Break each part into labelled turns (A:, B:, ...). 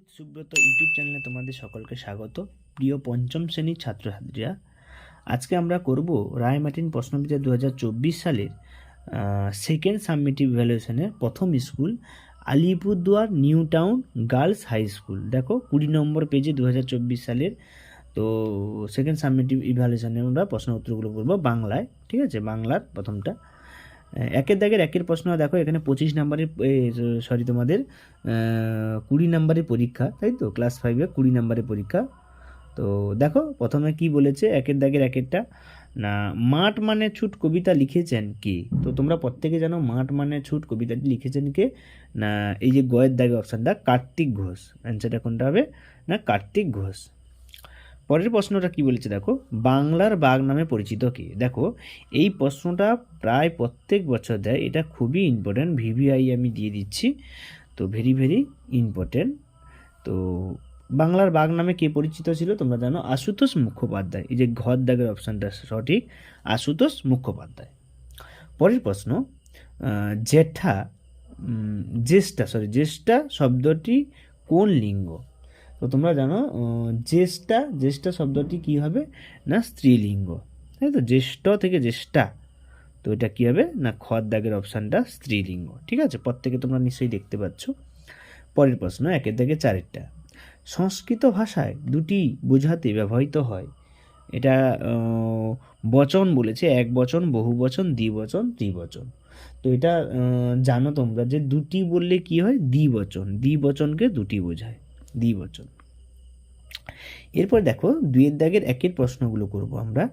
A: With Subrata YouTube চ্যানেলে তোমাদের সকলকে স্বাগত। প্রিয় পঞ্চম শ্রেণির ছাত্রছাত্রীরা, আজকে আমরা করব রায় মার্টিন প্রশ্নবিদ্যা দু হাজার চব্বিশ সালের সেকেন্ড সাবমিটিভ ভ্যালুয়েশনের প্রথম school, Alipurduar new town girls high school. দেখো, কুড়ি নম্বর পেজে দু হাজার চব্বিশ সালের, তো সেকেন্ড সাবমিটিভ ইভ্যালুয়েশনে আমরা প্রশ্ন উত্তরগুলো করব বাংলায়, ঠিক আছে? বাংলার প্রথমটা। একের দাগের একের প্রশ্ন, দেখো এখানে পঁচিশ নাম্বারের সরি তোমাদের কুড়ি নাম্বারের পরীক্ষা, তাই তো? ক্লাস ফাইভে কুড়ি নাম্বারের পরীক্ষা। তো দেখো, প্রথমে কি বলেছে? একের দাগের একেরটা। না, মাঠ মানে ছুট কবিতা লিখেছেন কে? তো তোমরা প্রত্যেকে জানো মাঠ মানে ছুট কবিতাটি লিখেছেন কে? না, এই যে গয়ের দাগের অপশানটা কার্তিক ঘোষ। অ্যান্সারটা কোনটা হবে? না, কার্তিক ঘোষ। পরের প্রশ্নটা কি বলেছে দেখো? বাংলার বাঘ নামে পরিচিত কে? দেখো, এই প্রশ্নটা প্রায় প্রত্যেক বছর দেয়। এটা খুবই ইম্পর্ট্যান্ট ভিভিআই আমি দিয়ে দিচ্ছি। তো ভেরি ভেরি ইম্পর্ট্যান্ট তো বাংলার বাঘ নামে কে পরিচিত ছিল? তোমরা জানো আশুতোষ মুখোপাধ্যায়। এই যে ঘর দাগের অপশানটা সঠিক। আশুতোষ মুখোপাধ্যায়। পরের প্রশ্ন জেঠা জ্যেষ্ঠা সরি জ্যেষ্ঠা শব্দটি কোন লিঙ্গ? তো তোমরা জানো জ্যেষ্ঠা জ্যেষ্ঠা শব্দটি কি হবে? না স্ত্রীলিঙ্গ। তাই তো? জ্যেষ্ঠ থেকে জ্যেষ্ঠা। তো এটা কী হবে? না খর দাগের অপশানটা স্ত্রীলিঙ্গ। ঠিক আছে? প্রত্যেকে তোমরা নিশ্চয়ই দেখতে পাচ্ছ। পরের প্রশ্ন, একের দাগে চারেরটা। সংস্কৃত ভাষায় দুটি বোঝাতে ব্যবহৃত হয়। এটা বচন বলেছে। এক বচন, বহু বচন, দ্বিবচন, ত্রিবচন। তো এটা জানো তোমরা যে দুটি বললে কি হয়? দ্বিবচন। দ্বিবচনকে দুটি বোঝায়। দ্বিবচন এরপর দেখো, দুইয়ের দাগের একের প্রশ্নগুলো করব আমরা।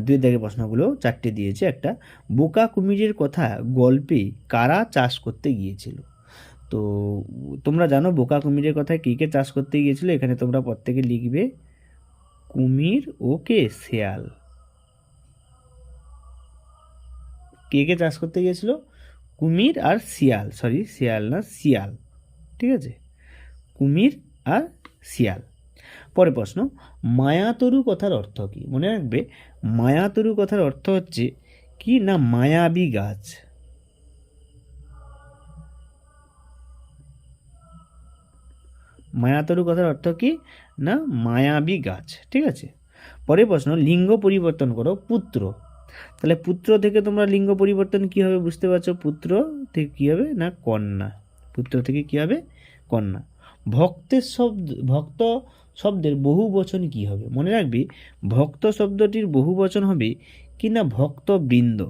A: দুইয়ের দাগের প্রশ্নগুলো চারটে দিয়েছে। একটা, বোকা কুমিরের কথা গল্পে কারা চাষ করতে গিয়েছিল? তো তোমরা জানো বোকা কুমিরের কথায় কে কে চাষ করতে গিয়েছিল? এখানে তোমরা প্রত্যেকে লিখবে কুমির ও কে? শেয়াল। কে কে চাষ করতে গিয়েছিল? কুমির আর শিয়াল। সরি, শিয়াল না, শিয়াল। ঠিক আছে? কুমির আর শিয়াল। পরে প্রশ্ন, মায়াতরু কথার অর্থ কী? মনে রাখবে, মায়াতরু কথার অর্থ হচ্ছে, কি না মায়াবী গাছ? মায়াতরু কথার অর্থ কি? না মায়াবী গাছ। ঠিক আছে? পরের প্রশ্ন, লিঙ্গ পরিবর্তন করো, পুত্র। তাহলে পুত্র থেকে তোমরা লিঙ্গ পরিবর্তন কি হবে বুঝতে পারছ? পুত্র থেকে কি হবে? না কন্যা। পুত্র থেকে কি হবে? কন্যা। ভক্তের শব্দ, ভক্ত শব্দের বহু বচন কি হবে? মনে রাখবি, ভক্ত শব্দটির বহু বচন হবে কি না ভক্তবৃন্দ?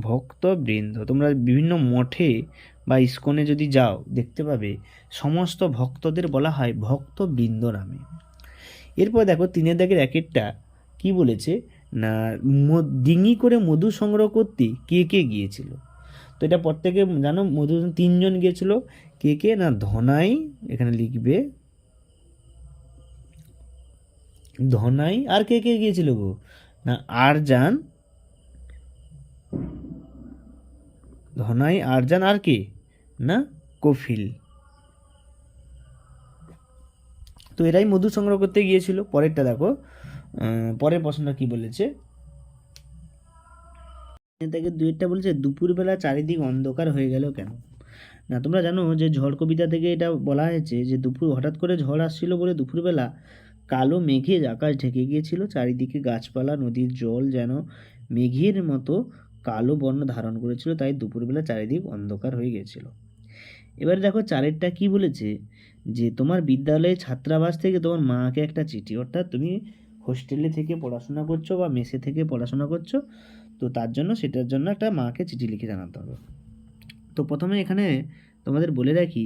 A: ভক্তবৃন্দ, তোমরা বিভিন্ন মঠে বা ইস্কনে যদি যাও, দেখতে পাবে সমস্ত ভক্তদের বলা হয় ভক্তবৃন্দ নামে। এরপর দেখো, তিনের দাগের একেরটা কি বলেছে? না ডিঙি করে মধু সংগ্রহ করতে কে কে গিয়েছিল? তো এটা প্রত্যেকে জানো মধু তিনজন গিয়েছিল। কে কে? না, ধনাই, এখানে লিখবে। ধনাই, আর কে কে গিয়েছিল গো? না, আরজান। ধনাই, আরজান, আর কে? না, কফিল। তো এরাই মধু সংগ্রহ করতে গিয়েছিল। পরেরটা দেখো। পরের প্রশ্নটা কি বলেছে? থেকে দুইটা বলেছে, দুপুরবেলা চারিদিক অন্ধকার হয়ে গেল কেন? না, তোমরা জানো যে ঝড় কবিতা থেকে এটা বলা হয়েছে যে দুপুর, হঠাৎ করে ঝড় আসছিল বলে দুপুরবেলা কালো মেঘে আকাশ ঢেকে গিয়েছিল। চারিদিকে গাছপালা, নদীর জল যেন মেঘের মতো কালো বর্ণ ধারণ করেছিল, তাই দুপুরবেলা চারিদিক অন্ধকার হয়ে গেছিল এবারে দেখো, চারেরটা কি বলেছে? যে তোমার বিদ্যালয়ে ছাত্রাবাস থেকে তোমার মাকে একটা চিঠি, অর্থাৎ তুমি হোস্টেলে থেকে পড়াশোনা করছ বা মেসে থেকে পড়াশোনা করছ তো তার জন্য সেটার জন্য একটা মাকে চিঠি লিখে জানাতে হবে। তো প্রথমে এখানে তোমাদের বলে রাখি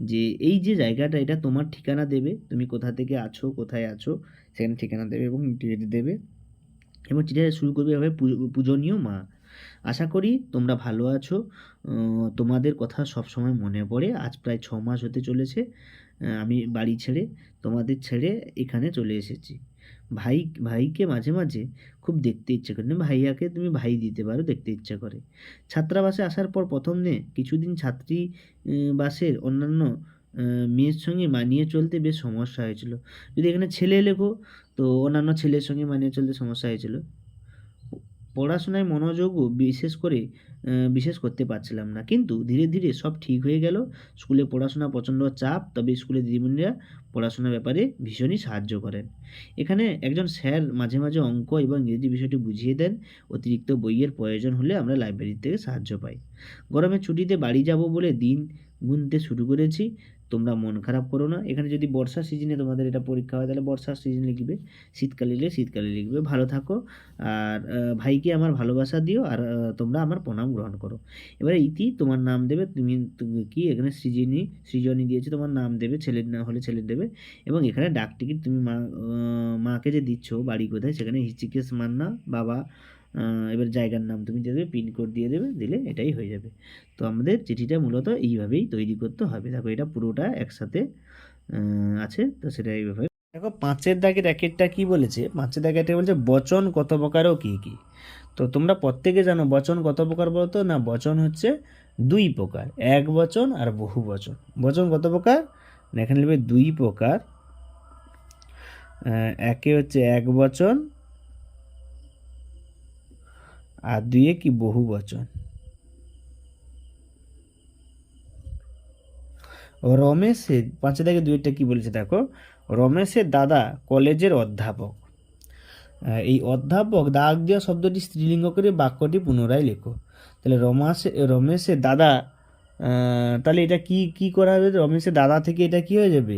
A: যে এই যে জায়গাটা, এটা তোমার ঠিকানা দেবে। তুমি কোথা থেকে আছো, কোথায় আছো, সেখানে ঠিকানা দেবে এবং ডেট দেবে। এবং চিঠিটা শুরু করবে এভাবে পূজনীয় মা। আশা করি তোমরা ভালো আছো। তোমাদের কথা সব সময় মনে পড়ে। আজ প্রায় ছ মাস হতে চলেছে। আমি বাড়ি ছেড়ে তোমাদের ছেড়ে এখানে চলে এসেছি। ভাই, ভাইকে মাঝে মাঝে খুব দেখতে ইচ্ছে করে। ভাইয়াকে তুমি ভাই দিতে পারো, দেখতে ইচ্ছা করে। ছাত্রাবাসে আসার পর প্রথম দিনে কিছুদিন ছাত্রী বাসের অন্যান্য মেয়ের সঙ্গে মানিয়ে চলতে বেশ সমস্যা হয়েছিল। যদি এখানে ছেলে লেখো, তো অন্যান্য ছেলের সঙ্গে মানিয়ে চলতে সমস্যা হয়েছিল। পড়াশোনায় মনোযোগও বিশেষ করে বিশেষ করতে পারছিলাম না। কিন্তু ধীরে ধীরে সব ঠিক হয়ে গেল। স্কুলে পড়াশোনা প্রচণ্ড চাপ, তবে স্কুলে দিদিমণিরা পড়াশোনার ব্যাপারে ভীষণই সাহায্য করেন। এখানে একজন স্যার মাঝে মাঝে অঙ্ক এবং ইংরেজি বিষয়টি বুঝিয়ে দেন। অতিরিক্ত বইয়ের প্রয়োজন হলে আমরা লাইব্রেরি থেকে সাহায্য পাই। গরমের ছুটিতে বাড়ি যাব বলে দিন গুনতে শুরু করেছি। তোমরা মন খারাপ করো না। এখানে যদি বর্ষার সিজনে তোমাদের এটা পরীক্ষা হয়, তাহলে বর্ষার সিজন লিখবে। শীতকালে লিখলে শীতকালে লিখবে। ভালো থাকো। আর ভাইকে আমার ভালোবাসা দিও। আর তোমরা আমার প্রণাম গ্রহণ করো। এবারে ইতি, তোমার নাম দেবে। তুমি কি? এখানে সৃজনী সৃজনী দিয়েছে। তোমার নাম দেবে, ছেলের না হলে ছেলের দেবে। এবং এখানে ডাক টিকিট তুমি মা মাকে যে দিচ্ছ, বাড়ি কোথায়? সেখানে হিচিকেশ মান্না, বাবা এবার জায়গার নাম তুমি দেবে পিনকোড দিয়ে দেবে, দিলে এটাই হয়ে যাবে। তো আমাদের চিঠিটা মূলত এইভাবেই তৈরি করতে হবে। দেখো, এটা পুরোটা একসাথে আছে, তো সেটা এইভাবে দেখো, পাঁচের দাগের একেরটা কি বলেছে? পাঁচের দাগের একটা বলছে, বচন কত প্রকার ও কী কী? তো তোমরা প্রত্যেকে জানো, বচন কত প্রকার বলতো? না, বচন হচ্ছে দুই প্রকার, এক বচন আর বহু বচন। বচন কত প্রকার? এখানে লিখবে দুই প্রকার। একে হচ্ছে এক বচন আর দুইয়ে কি বহু বচন। রমেশের পাঁচে থেকে দুইটা কি বলেছে দেখো? রমেশের দাদা কলেজের অধ্যাপক। এই অধ্যাপক দাগ দেওয়া শব্দটি স্ত্রীলিঙ্গ করে বাক্যটি পুনরায় লেখো। তাহলে রমাসে রমেশের দাদা তাহলে এটা কি কি করা হবে? রমেশের দাদা থেকে এটা কি হয়ে যাবে?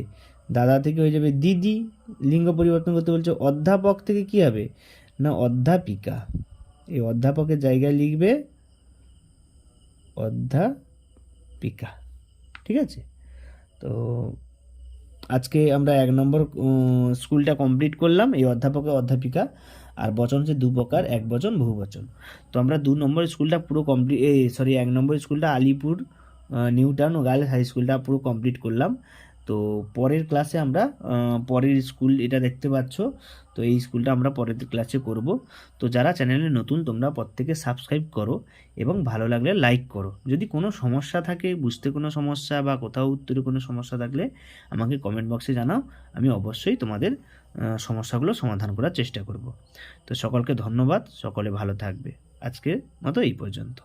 A: দাদা থেকে হয়ে যাবে দিদি। লিঙ্গ পরিবর্তন করতে বলছে অধ্যাপক থেকে কি হবে? না অধ্যাপিকা। এই অধ্যাপকের জায়গায় লিখবে অধ্যাপিকা। ঠিক আছে? তো আজকে আমরা এক নম্বর স্কুলটা কমপ্লিট করলাম, এই অধ্যাপক ও অধ্যাপিকা, আর বচন হচ্ছে দু প্রকার, এক বচন, বহু বচন। তো আমরা দু নম্বর স্কুলটা পুরো কমপ্লিট এই সরি এক নম্বর স্কুলটা আলিপুর নিউ টাউন ও গার্লস হাই স্কুলটা পুরো কমপ্লিট করলাম। তো পরের ক্লাসে আমরা পরের স্কুল এটা দেখতে পাচ্ছ, তো এই স্কুলটা আমরা পরের ক্লাসে করব। তো যারা চ্যানেলে নতুন, তোমরা প্রত্যেকে সাবস্ক্রাইব করো এবং ভালো লাগলে লাইক করো। যদি কোনো সমস্যা থাকে, বুঝতে কোনো সমস্যা বা কোথাও উত্তরে কোনো সমস্যা থাকলে আমাকে কমেন্ট বক্সে জানাও, আমি অবশ্যই তোমাদের সমস্যাগুলো সমাধান করার চেষ্টা করব। তো সকলকে ধন্যবাদ, সকলে ভালো থাকবে। আজকের মতো এই পর্যন্ত।